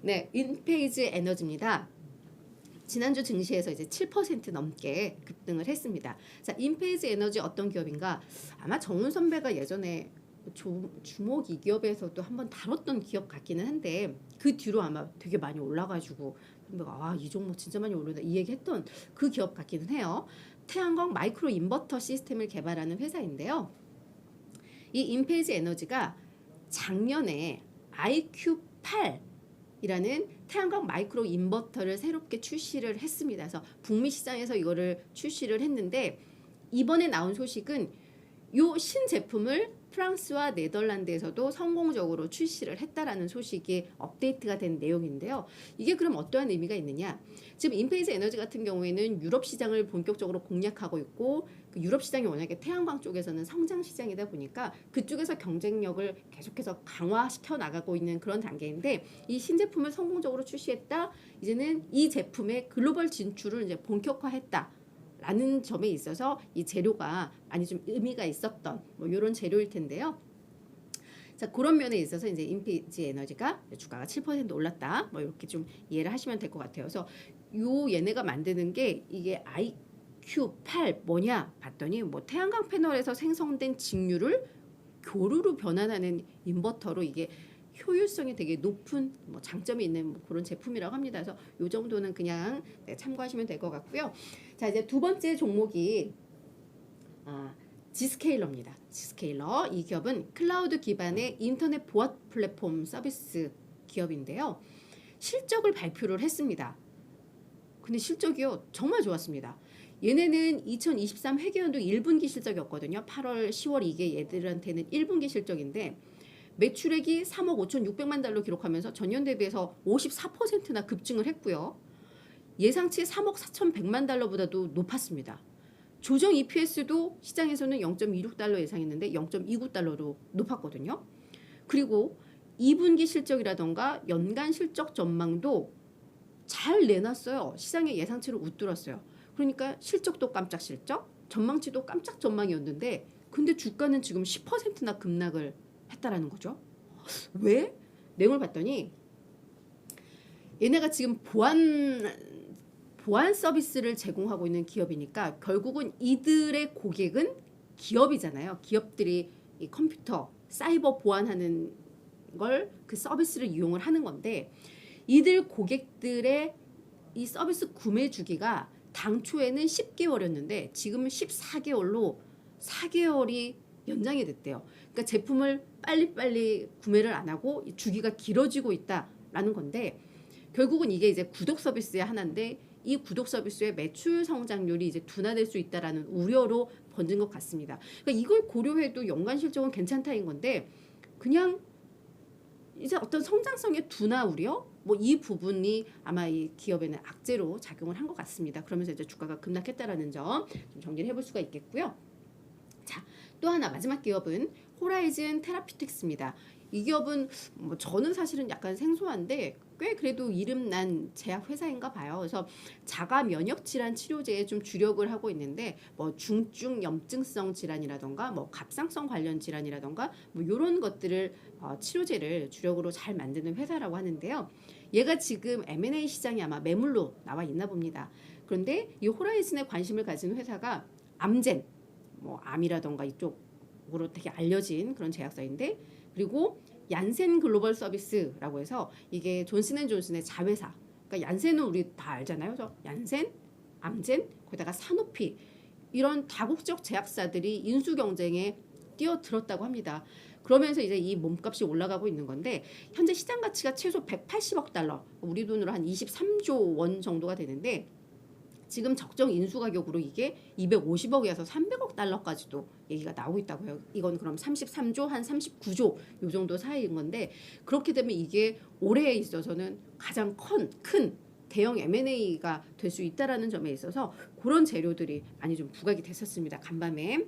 네, 인페이즈 에너지입니다. 지난주 증시에서 이제 7% 넘게 급등을 했습니다. 자, 인페이즈 에너지 어떤 기업인가? 아마 정훈 선배가 예전에 조, 주목 이 기업에서도 한번 다뤘던 기업 같기는 한데 그 뒤로 아마 되게 많이 올라가지고 아이 종목 진짜 많이 오르다 이 얘기했던 그 기업 같기는 해요. 태양광 마이크로 인버터 시스템을 개발하는 회사인데요. 이 인페이즈 에너지가 작년에 IQ8 이라는 태양광 마이크로 인버터를 새롭게 출시를 했습니다. 그래서 북미 시장에서 이거를 출시를 했는데 이번에 나온 소식은 요 신제품을 프랑스와 네덜란드에서도 성공적으로 출시를 했다라는 소식이 업데이트가 된 내용인데요. 이게 그럼 어떠한 의미가 있느냐? 지금 인페이스 에너지 같은 경우에는 유럽 시장을 본격적으로 공략하고 있고 그 유럽 시장이 워낙에 태양광 쪽에서는 성장 시장이다 보니까 그쪽에서 경쟁력을 계속해서 강화시켜 나가고 있는 그런 단계인데 이 신제품을 성공적으로 출시했다. 이제는 이 제품의 글로벌 진출을 이제 본격화했다. 라는 점에 있어서 이 재료가 많이 좀 의미가 있었던 뭐 이런 재료일 텐데요. 자 그런 면에 있어서 이제 인피지 에너지가 주가가 7% 올랐다. 뭐 이렇게 좀 이해를 하시면 될 것 같아요. 그래서 요 얘네가 만드는 게 이게 IQ8 뭐냐 봤더니 뭐 태양광 패널에서 생성된 직류를 교류로 변환하는 인버터로 이게 효율성이 되게 높은 뭐 장점이 있는 뭐 그런 제품이라고 합니다. 그래서 요 정도는 그냥 네, 참고하시면 될 것 같고요. 자 이제 두 번째 종목이 아, 지스케일러입니다. 지스케일러 이 기업은 클라우드 기반의 인터넷 보안 플랫폼 서비스 기업인데요. 실적을 발표를 했습니다. 근데 실적이요 정말 좋았습니다. 얘네는 2023 회계연도 1분기 실적이었거든요. 8월, 10월 이게 얘들한테는 1분기 실적인데 매출액이 3억 5천6백만 달러 기록하면서 전년 대비해서 54%나 급증을 했고요. 예상치 3억 4천 100만 달러보다도 높았습니다. 조정 EPS도 시장에서는 0.26달러 예상했는데 0.29달러로 높았거든요. 그리고 2분기 실적이라던가 연간 실적 전망도 잘 내놨어요. 시장의 예상치를 웃돌았어요. 그러니까 실적도 깜짝 실적, 전망치도 깜짝 전망이었는데 근데 주가는 지금 10%나 급락을 했다라는 거죠. 왜? 내용을 봤더니 얘네가 지금 보안 보안 서비스를 제공하고 있는 기업이니까 결국은 이들의 고객은 기업이잖아요. 기업들이 이 컴퓨터 사이버 보안하는 걸 그 서비스를 이용을 하는 건데 이들 고객들의 이 서비스 구매 주기가 당초에는 10개월이었는데 지금은 14개월로 4개월이 연장이 됐대요. 그러니까 제품을 빨리빨리 구매를 안 하고 이 주기가 길어지고 있다라는 건데 결국은 이게 이제 구독 서비스의 하나인데 이 구독 서비스의 매출 성장률이 이제 둔화될 수 있다라는 우려로 번진 것 같습니다. 그러니까 이걸 고려해도 연간 실적은 괜찮다인 건데 그냥 이제 어떤 성장성의 둔화 우려 뭐 이 부분이 아마 이 기업에는 악재로 작용을 한 것 같습니다. 그러면서 이제 주가가 급락했다라는 점 좀 정리를 해볼 수가 있겠고요. 자, 또 하나 마지막 기업은 호라이즌 테라피틱스입니다. 이 기업은 뭐 저는 사실은 약간 생소한데 꽤 그래도 이름 난 제약 회사인가 봐요. 그래서 자가 면역 질환 치료제에 좀 주력을 하고 있는데 뭐 중증 염증성 질환이라던가 뭐 갑상선 관련 질환이라던가 뭐 이런 것들을 어, 치료제를 주력으로 잘 만드는 회사라고 하는데요. 얘가 지금 M&A 시장이 아마 매물로 나와 있나 봅니다. 그런데 이 호라이즌에 관심을 가진 회사가 암젠 뭐 암이라던가 이쪽으로 되게 알려진 그런 제약사인데 그리고 얀센 글로벌 서비스라고 해서 이게 존슨앤존슨의 자회사. 그러니까 얀센은 우리 다 알잖아요. 그래서 얀센, 암젠, 거기다가 사노피 이런 다국적 제약사들이 인수 경쟁에 뛰어들었다고 합니다. 그러면서 이제 이 몸값이 올라가고 있는 건데 현재 시장 가치가 최소 180억 달러, 우리 돈으로 한 23조 원 정도가 되는데 지금 적정 인수 가격으로 이게 250억에서 300억 달러까지도 얘기가 나오고 있다고 해요. 이건 그럼 33조 한 39조 요 정도 사이인 건데 그렇게 되면 이게 올해에 있어서는 가장 큰, 큰 대형 M&A가 될 수 있다라는 점에 있어서 그런 재료들이 많이 좀 부각이 됐었습니다. 간밤에